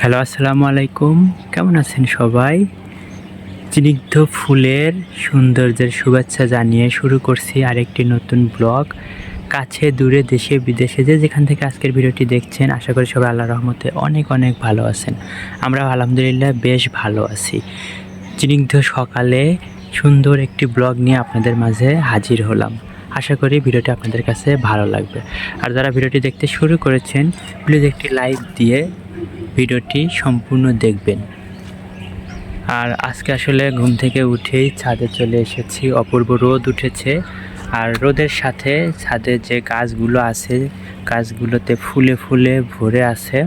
Hello, আসসালামু আলাইকুম। কেমন আছেন সবাই? স্নিগ্ধ ফুলের সৌন্দর্যের শুভেচ্ছা জানিয়ে শুরু করছি আরেকটি নতুন ব্লগ। কাছে, দূরে, দেশে, বিদেশে যে যেখান থেকে আজকের ভিডিওটি দেখছেন, আশা করি সবাই আল্লাহ রহমতে অনেক অনেক ভালো আছেন। আমরা আলহামদুলিল্লাহ বেশ ভালো আছি। স্নিগ্ধ সকালে সুন্দর একটি ব্লগ নিয়ে আপনাদের মাঝে হাজির হলাম। আশা করি ভিডিওটি আপনাদের কাছে ভালো লাগবে। আর যারা ভিডিওটি দেখতে শুরু করেছেন প্লিজ একটি লাইক দিয়ে ভিডিওটি সম্পূর্ণ দেখবেন। আর আজকে আসলে ঘুম থেকে উঠেই ছাদে চলে এসেছি। অপূর্ব রোদ উঠেছে। আর রোদের সাথে ছাদে যে গাছগুলো আছে, গাছগুলোতে ফুলে ফুলে ভরে আছে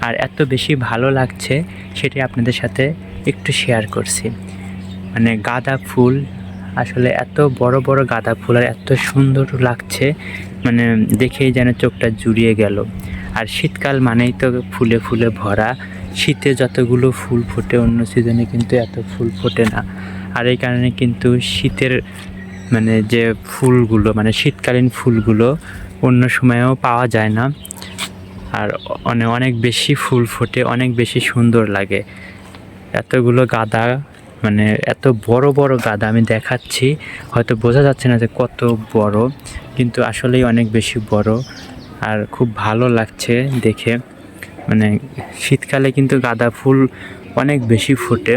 আর এত বেশি ভালো লাগছে সেটি আপনাদের সাথে একটু শেয়ার করছি। মানে গাঁদা ফুল, আসলে এত বড় বড় গাঁদা ফুল আর এত সুন্দর লাগছে। মানে দেখেই যেন চোখটা জুড়িয়ে গেল। আর শীতকাল মানেই তো ফুলে ফুলে ভরা। শীতে যতগুলো ফুল ফোটে, অন্য সিজনে কিন্তু এত ফুল ফোটে না। আর এই কারণে কিন্তু শীতের মানে যে ফুলগুলো মানে শীতকালীন ফুলগুলো অন্য সময়েও পাওয়া যায় না। আর অনেক অনেক বেশি ফুল ফোটে, অনেক বেশি সুন্দর লাগে। এতগুলো গাদা মানে এত বড় বড় গাদা আমি দেখাচ্ছি, হয়তো বোঝা যাচ্ছে না যে কত বড়, কিন্তু আসলেই অনেক বেশি বড়। আর খুব ভালো লাগছে দেখে। মানে শীতকালে কিন্তু গাঁদা ফুল অনেক বেশি ফোটে।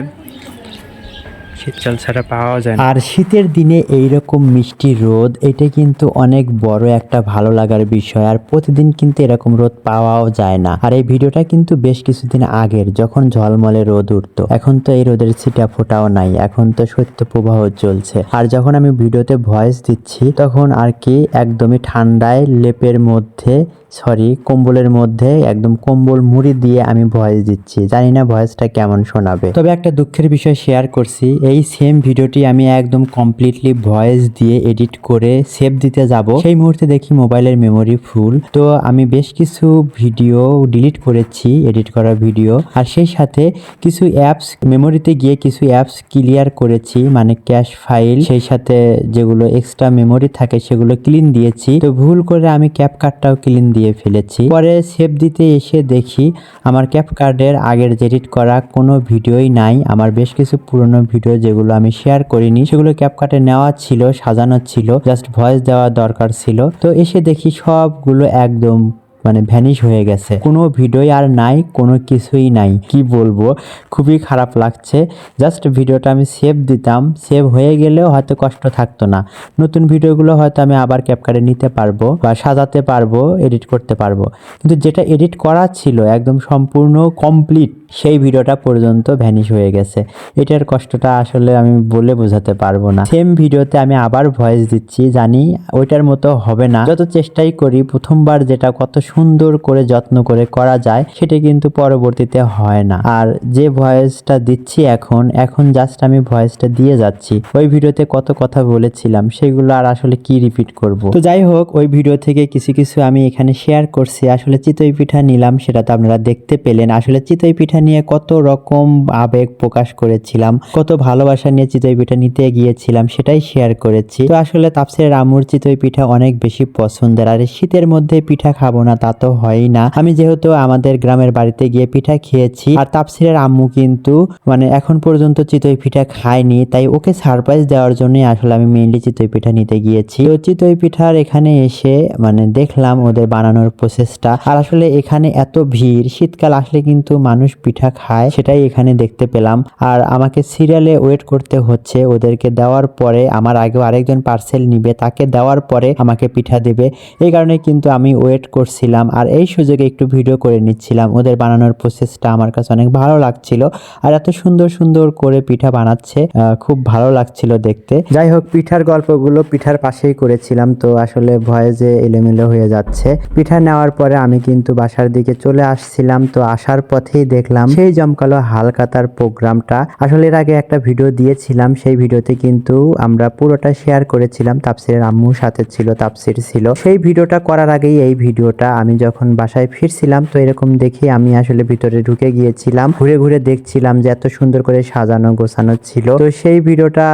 শীতকাল ছাড়া পাওয়া যায় আর শীতের দিনে এই রকম মিষ্টি রোদ, এটা কিন্তু অনেক বড় একটা ভালো লাগার বিষয়। আর প্রতিদিন কিন্তু এরকম রোদ পাওয়াও যায় না। আর এই ভিডিওটা কিন্তু বেশ কিছুদিন আগের, যখন ঝলমলে রোদ উঠতো। এখন তো এই রোদের ছিটা ফোটাও নাই, এখন তো সত্য প্রবাহ চলছে। আর যখন আমি ভিডিওতে ভয়েস দিচ্ছি, তখন আর কি একদমই ঠান্ডায়, লেপের মধ্যে সরি কম্বলের মধ্যে একদম কম্বল মুড়ি দিয়ে আমি ভয়েস দিচ্ছি। জানি না ভয়েসটা কেমন শোনাবে। তবে একটা দুঃখের বিষয় শেয়ার করছি। এই সেম ভিডিওটি আমি একদম কমপ্লিটলি ভয়েস দিয়ে এডিট করে সেভ দিতে যাব। সেই মুহূর্তে দেখি মোবাইলের মেমোরি ফুল তো আমি বেশ কিছু ভিডিও ডিলিট করেছি এডিট করা ভিডিও আর সেই সাথে কিছু অ্যাপস মেমোরিতে গিয়ে কিছু অ্যাপস ক্লিয়ার করেছি মানে ক্যাশ ফাইল সেই সাথে যেগুলো এক্সট্রা মেমোরি থাকে সেগুলো ক্লিন দিয়েছি। তো ভুল করে আমি ক্যাপ কার্ডটাও ক্লিন দিয়ে ফেলেছি। পরে সেভ দিতে এসে দেখি আমার ক্যাপ কার্ডের আগের যে এডিট করা কোনো ভিডিওই নাই। আমার বেশ কিছু পুরনো ভিডিও যেগুলো আমি শেয়ার করিনি, সেগুলো ক্যাপ কার্ডে নেওয়া ছিল, সাজানো ছিল জাস্ট ভয়েস দেওয়া দরকার ছিল। তো এসে দেখি সবগুলো একদম মানে ভ্যানিশ হয়ে গেছে। কোনো ভিডিওই আর নাই, কোনো কিছুই নাই। কি বলব? খুবই খারাপ লাগছে। জাস্ট ভিডিওটা আমি সেভ দিতাম। সেভ হয়ে গেলেও হয়তো কষ্ট থাকতো না। নতুন ভিডিওগুলো হয়তো আমি আবার ক্যাপকারে নিতে পারব বা সাজাতে পারব এডিট করতে পারব। কিন্তু যেটা এডিট করা ছিল, একদম সম্পূর্ণ কমপ্লিট সেই ভিডিওটা পর্যন্ত ভ্যানিশ হয়ে গেছে। এটার কষ্টটা আসলে আমি বলে বোঝাতে পারব না। সেম ভিডিওতে আমি আবার ভয়েস দিচ্ছি, জানি ওইটার মতো হবে না। যত চেষ্টাই করি, প্রথমবার যেটা কত সুন্দর করে যত্ন করে করা যায়, সেটা কিন্তু পরবর্তীতে হয় না। আর যে ভয়েসটা দিচ্ছি এখন এখন জাস্ট আমি ভয়েসটা দিয়ে যাচ্ছি। ওই ভিডিওতে কত কথা বলেছিলাম, সেগুলো আর আসলে কি রিপিট করব? তো যাই হোক, ওই ভিডিও থেকে কিছু কিছু আমি এখানে শেয়ার করছি। আসলে চিতই পিঠা নিলাম, সেটা তো আপনারা দেখতে পেলেন। আসলে চিতই পিঠা নিয়ে কত রকম আবেগ প্রকাশ করেছিলাম, কত ভালোবাসা নিয়ে চিতই পিঠা নিতে গিয়েছিলাম সেটাই শেয়ার করেছি। তো আসলে তাপসের রামুর চিতই পিঠা অনেক বেশি পছন্দের, আর শীতের মধ্যে পিঠা খাব না তা তো হয়ই না। আমি যেহেতু আমাদের গ্রামের বাড়িতে গিয়ে পিঠা খেয়েছি, আর তাপসিরের আম্মু কিন্তু মানে এখন পর্যন্ত চিতই পিঠা খায়নি, তাই ওকে সারপ্রাইজ দেওয়ার জন্যই আসলে আমি মেইনলি চিতই পিঠা নিতে গিয়েছি। তো চিতই পিঠার এখানে এসে মানে দেখলাম ওদের বানানোর প্রসেসটা আর আসলে এখানে এত ভিড়, শীতকাল আসলে কিন্তু মানুষ পিঠা খায়, সেটাই এখানে দেখতে পেলাম। আর আমাকে সিরিয়ালে ওয়েট করতে হচ্ছে, ওদেরকে দেওয়ার পরে, আমার আগেও আরেকজন পার্সেল নিবে, তাকে দেওয়ার পরে আমাকে পিঠা দেবে। এই কারণে কিন্তু আমি ওয়েট করছিলাম, আর এই সুযোগে একটু ভিডিও করে নিচ্ছিলাম। ওদের বানানোর প্রসেসটা আমার কাছে অনেক ভালো লাগছিল, আর এত সুন্দর সুন্দর করে পিঠা বানাচ্ছে খুব ভালো লাগছিল দেখতে। যাই হোক, পিঠার গল্পগুলো পিঠার পাশেই করেছিলাম, তো আসলে ভয়েসে এলোমেলো হয়ে যাচ্ছে। পিঠা নেওয়ার পরে আমি কিন্তু বাসার দিকে চলে আসছিলাম, তো আসার পথেই দেখলাম সেই জমকালো হালকাতার প্রোগ্রামটা। আসলে এর আগে একটা ভিডিও দিয়েছিলাম, সেই ভিডিওতে কিন্তু আমরা পুরোটা শেয়ার করেছিলাম। তাপসিরের আম্মু সাথে ছিল, তাপসির ছিল। সেই ভিডিওটা করার আগেই এই ভিডিওটা আমি যখন বাসায় ফিরছিলাম, তো এরকম দেখে আমি আসলে ভিতরে ঢুকে গিয়েছিলাম। ঘুরে ঘুরে দেখছিলাম যে এত সুন্দর করে সাজানো, গোছানো ছিল। তো সেই ভিডিওটা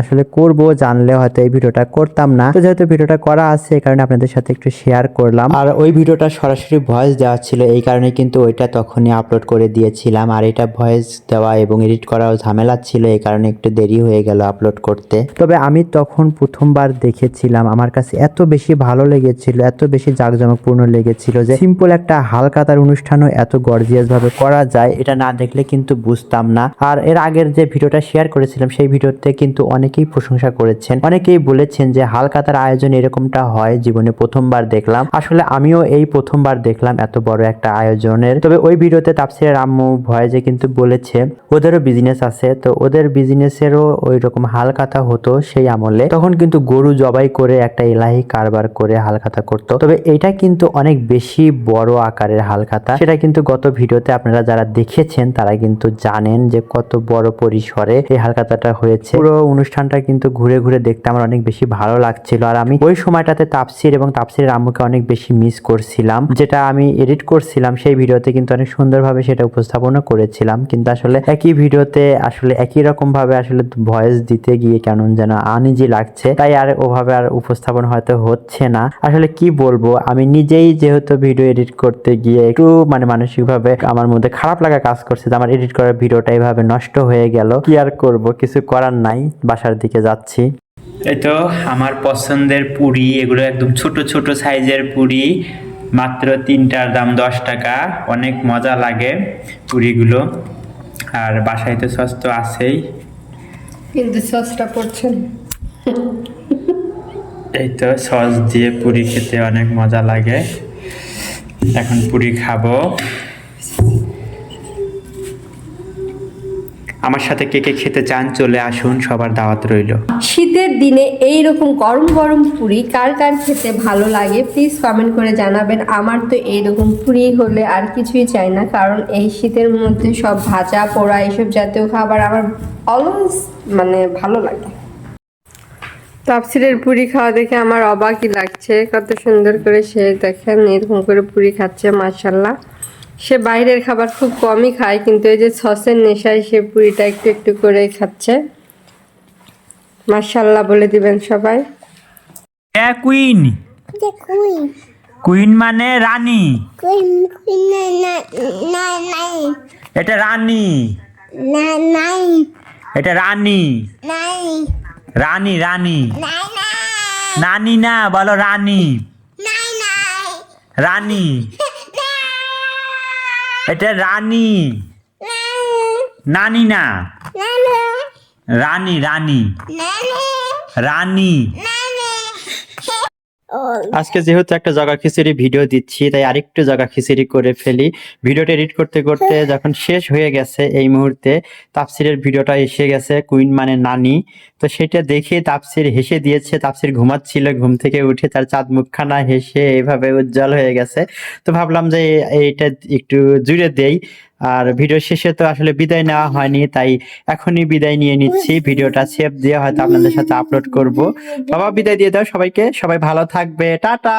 আসলে করব, জানলে হয়তো এই ভিডিওটা করতাম না। তো যেহেতু ভিডিওটা করা আছে, এই কারণে আপনাদের সাথে একটু শেয়ার করলাম। আর ওই ভিডিওটা সরাসরি ভয়েস দেওয়া ছিল, এই কারণে কিন্তু ওইটা তখনই আপলোড করে দিয়েছিলাম আর এটা ভয়েস দেওয়া এবং এডিট করাও ঝামেলা ছিল, এই কারণে একটু দেরি হয়ে গেল আপলোড করতে। তবে আমি তখন প্রথমবার দেখেছিলাম, আমার কাছে এত বেশি ভালো লেগেছিল, এত বেশি জাঁকজমকপূর্ণ লেগেছিল যে সিম্পল একটা হালকাতার অনুষ্ঠানও এত গর্জিয়াস ভাবে করা যায়, এটা না দেখলে কিন্তু বুঝতাম না। আর এর আগের যে ভিডিওটা শেয়ার করেছিলাম, সেই ভিডিওতে কিন্তু অনেকেই প্রশংসা করেছেন। অনেকেই বলেছেন যে হালকাতার আয়োজন এরকমটা হয়, জীবনে প্রথমবার দেখলাম। আসলে আমিও এই প্রথমবার দেখলাম, এত বড় একটা আয়োজনের। তবে ওই ভিডিওতে তাপসিরের আম্মু ভয়েজে কিন্তু বলেছে, ওদেরও বিজনেস আছে, তো ওদের বিজনেসেরও ওই রকম হালকাতা হতো সেই আমলে। তখন কিন্তু গরু জবাই করে একটা এলাহি কারবার করে হালখাতা করতো। তবে এটা কিন্তু অনেক বেশি বড় আকারের হালখাতা। সেটা কিন্তু গত ভিডিওতে আপনারা যারা দেখেছেন, তারা কিন্তু জানেন যে কত বড় পরিসরে এই হালখাতাটা হয়েছে। পুরো অনুষ্ঠানটা কিন্তু ঘুরে ঘুরে দেখতে আমার অনেক বেশি ভালো লাগছিল। আর আমি ওই সময়টাতে তাপসির এবং তাপসিরের আম্মুকে অনেক বেশি মিস করছিলাম। যেটা আমি এডিট করছিলাম, সেই ভিডিওতে কিন্তু অনেক সুন্দরভাবে সেটা উপস্থাপনও করেছিলাম, কিন্তু আসলে একই ভিডিওতে আসলে একই রকম ভাবে আসলে ভয়েস দিতে গিয়ে কেমন যেন আনিজি লাগছে। তাই আর ওভাবে আর উপস্থাপন হয়তো হচ্ছে না। আসলে কি বলব, আমি নিজেই যেহেতু ভিডিও এডিট করতে গিয়ে একটু মানে মানসিকভাবে আমার মধ্যে খারাপ লাগা কাজ করছে যে আমার এডিট করার ভিডিওটা এইভাবে নষ্ট হয়ে গেল। কি আর করব, কিছু করার নাই, বাসার দিকে যাচ্ছি। এই তো, আমার পছন্দের পুরি, এগুলো একদম ছোট ছোট সাইজের পুরি। মাত্র তিনটার দাম দশ টাকা। অনেক মজা লাগে পুরিগুলো। আর বাসায় তো সস তো আছেই। কিন্তু সসটা পড়ছেন। এই তো সস দিয়ে পুরি খেতে অনেক মজা লাগে। এখন পুরি খাব। আমার সাথে কে কে খেতে চান, চলে আসুন, সবার দাওয়াত রইল। শীতের দিনে এই রকম গরম গরম পুরি কার কার খেতে ভালো লাগে প্লিজ কমেন্ট করে জানাবেন। আমার তো এই রকম পুরি হলে আর কিছুই চাই না, কারণ এই শীতের মধ্যে সব ভাজা, পোড়া এইসব জাতীয় খাবার আমার অলওয়েজ মানে ভালো লাগে। তাপসিরের পুরি খাওয়া দেখে আমার অবাকই লাগছে, কত সুন্দর করে সে দেখেন, এরকম করে পুরি খাচ্ছে মার্শাল্লাহ সে বাইরের খাবার খুব কমই খায় কিন্তু এই যে সসের নেশায় সে পুরিটা একটু একটু করে খাচ্ছে। মার্শাল্লাহ বলে দিবেন সবাই। কুইন। কুইন। মানে রানী। এটা রানী। এটা রানী। রানী রানী। নানি না বলো রানী। রানী। এটা রানী। নানি না? রানী রানী। রানী। আজকে যেহেতু একটা জগা খিচুড়ি ভিডিও দিচ্ছি, তাই আরেকটু জগা খিচুড়ি করে ফেলি। ভিডিওটা এডিট করতে করতে যখন শেষ হয়ে গেছে এই মুহূর্তে তাপসিরের ভিডিওটা এসে গেছে কুইন মানে নানি। তো সেটা দেখে তাপসির হেসে দিয়েছে, তাপসির ঘুমাচ্ছিল, ঘুম থেকে উঠে তার চাঁদ মুখখানা হেসে এভাবে উজ্জ্বল হয়ে গেছে। তো ভাবলাম যে এইটা একটু জুড়ে দেই। আর ভিডিও শেষে তো আসলে বিদায় নেওয়া হয়নি, তাই এখনই বিদায় নিয়ে নিচ্ছি। ভিডিওটা সেভ দিয়ে হয়তো আপনাদের সাথে আপলোড করব। বাবা, বিদায় দিয়ে দাও সবাইকে। সবাই ভালো থাকবে। টাটা!